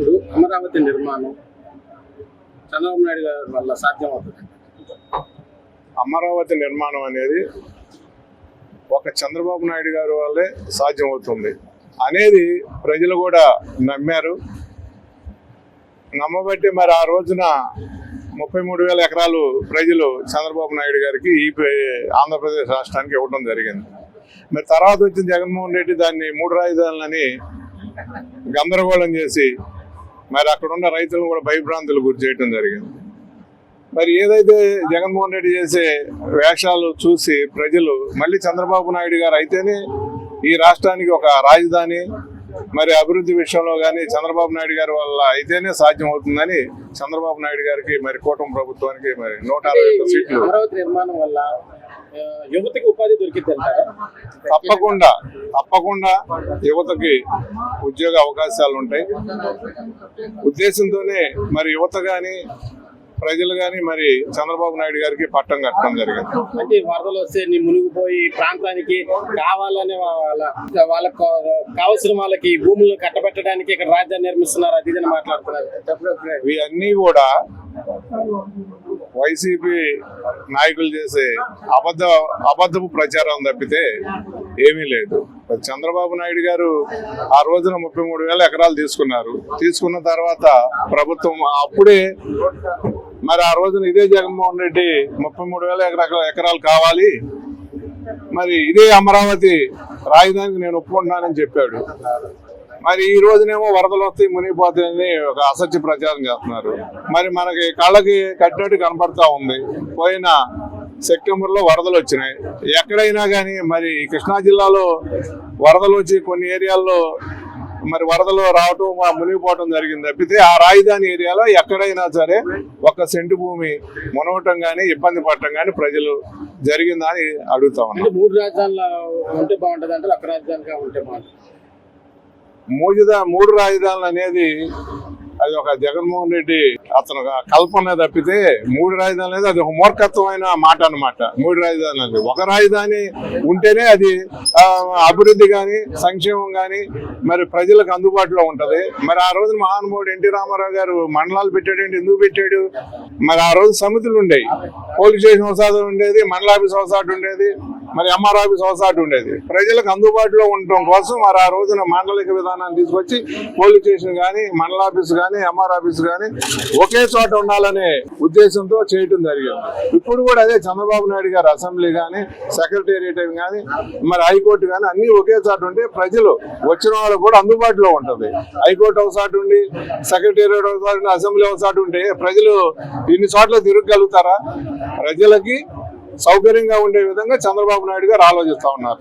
ఇప్పుడు అమరావతి నిర్మాణం చంద్రబాబు నాయుడు గారి వల్ల సాధ్యం అవుతుంది అమరావతి నిర్మాణం అనేది ఒక చంద్రబాబు నాయుడు గారి వల్లే సాధ్యమవుతుంది. అనేది ప్రజలు కూడా నమ్మారు. నమ్మబట్టి మరి ఆ రోజున ముప్పై మూడు వేల ఎకరాలు ప్రజలు చంద్రబాబు నాయుడు గారికి ఈ ఆంధ్రప్రదేశ్ రాష్ట్రానికి ఇవ్వడం జరిగింది. మరి తర్వాత వచ్చిన జగన్మోహన్ రెడ్డి దాన్ని మూడు రాజధానులని గందరగోళం చేసి మరి అక్కడ ఉన్న రైతులను కూడా భయభ్రాంతులు గురి చేయడం జరిగింది. మరి ఏదైతే జగన్మోహన్ రెడ్డి చేసే వేషాలు చూసి ప్రజలు మళ్ళీ చంద్రబాబు నాయుడు గారు అయితేనే ఈ రాష్ట్రానికి ఒక రాజధాని మరి అభివృద్ధి విషయంలో కానీ చంద్రబాబు నాయుడు గారి వల్ల అయితేనే సాధ్యం అవుతుందని చంద్రబాబు నాయుడు గారికి మరి కూటమి ప్రభుత్వానికి మరి నూట అరవై సీట్లు యువతకి ఉపాధి దొరికింది తప్పకుండా. తప్పకుండా యువతకి ఉద్యోగ అవకాశాలు ఉంటాయి. ఉద్దేశంతోనే మరి యువత కానీ ప్రజలు కానీ మరి చంద్రబాబు నాయుడు గారికి పట్టం కట్టడం జరిగింది. అంటే వరదలు వస్తే నీ మునిగిపోయి ప్రాంతానికి కావాలనే వాళ్ళ వాళ్ళకు కావాల్సిన వాళ్ళకి భూములను కట్టబెట్టడానికి ఇక్కడ రాజధాని నిర్మిస్తున్నారు అది మాట్లాడుతున్నారు. ఇవన్నీ కూడా వైసీపీ నాయకులు చేసే అబద్ధ అబద్ధపు ప్రచారం తప్పితే ఏమీ లేదు. చంద్రబాబు నాయుడు గారు ఆ రోజున ముప్పై మూడు వేల ఎకరాలు తీసుకున్నారు. తీసుకున్న తర్వాత ప్రభుత్వం అప్పుడే మరి ఆ రోజున ఇదే జగన్మోహన్ రెడ్డి ముప్పై మూడు వేల ఎకరాలు కావాలి. మరి ఇదే అమరావతి రాజధానికి నేను ఒప్పుకుంటున్నానని చెప్పాడు. మరి ఈ రోజునేమో వరదలు వస్తాయి మునిగిపోతాయని ఒక అసత్య ప్రచారం చేస్తున్నారు. మరి మనకి కళ్ళకి కట్టినట్టు కనపడతా ఉంది. పోయిన సెప్టెంబర్లో వరదలు వచ్చినాయి. ఎక్కడైనా కానీ మరి కృష్ణా జిల్లాలో వరదలు వచ్చి కొన్ని ఏరియాల్లో మరి వరదలు రావటం మునిగిపోవటం జరిగింది తప్పితే ఆ రాజధాని ఏరియాలో ఎక్కడైనా సరే ఒక సెంటు భూమి మునగటం కానీ ఇబ్బంది పడటం కానీ ప్రజలు జరిగిందని అడుగుతా ఉన్నాం. మూడు రాజధానులు ఉంటే బాగుంటుంది అంటే ఒక రాజధానిగా ఉంటే బాగుంటుంది? మూడు మూడు రాజధానులు అనేది అది ఒక జగన్మోహన్ రెడ్డి అతను కల్పన తప్పితే మూడు రాజధానులు అనేది అది ఒక మూర్ఖత్వమైన మాట అనమాట మూడు రాజధానులు అనేది. ఒక రాజధాని ఉంటేనే అది అభివృద్ధి కానీ సంక్షేమం కానీ మరి ప్రజలకు అందుబాటులో ఉంటుంది. మరి ఆ రోజు మహానుభావుడు ఎన్టీ రామారావు గారు మండలాలు పెట్టాడు ఏంటి ఎందుకు పెట్టాడు? మరి ఆ రోజు సమితులు ఉండేవి పోలీస్ స్టేషన్ ఒకసారి ఉండేది మండలాఫీస్ ఒకసారి ఉండేది. మరి ఎంఆర్ ఆఫీస్ ఒకసారి ఉండేది. ప్రజలకు అందుబాటులో ఉండటం కోసం మరి ఆ రోజున మండలిక విధానాన్ని తీసుకొచ్చి పోలీస్ స్టేషన్ కానీ మండల ఆఫీస్ కానీ ఎంఆర్ ఆఫీస్ కానీ ఒకే చోట ఉండాలనే ఉద్దేశంతో చేయటం జరిగింది. ఇప్పుడు కూడా అదే చంద్రబాబు నాయుడు గారు అసెంబ్లీ కానీ సెక్రటేరియట్ కానీ మరి హైకోర్టు కానీ అన్ని ఒకే చోట ఉంటే ప్రజలు వచ్చిన వాళ్ళు కూడా అందుబాటులో ఉంటుంది. హైకోర్టు ఒకసారి ఉండి సెక్రటేరియట్ ఒకసారి అసెంబ్లీ ఒకసారి ఉంటే ప్రజలు ఇన్ని చోట్ల తిరగలుగుతారా ప్రజలకి సౌకర్యంగా ఉండే విధంగా చంద్రబాబు నాయుడు గారు ఆలోచిస్తా ఉన్నారు.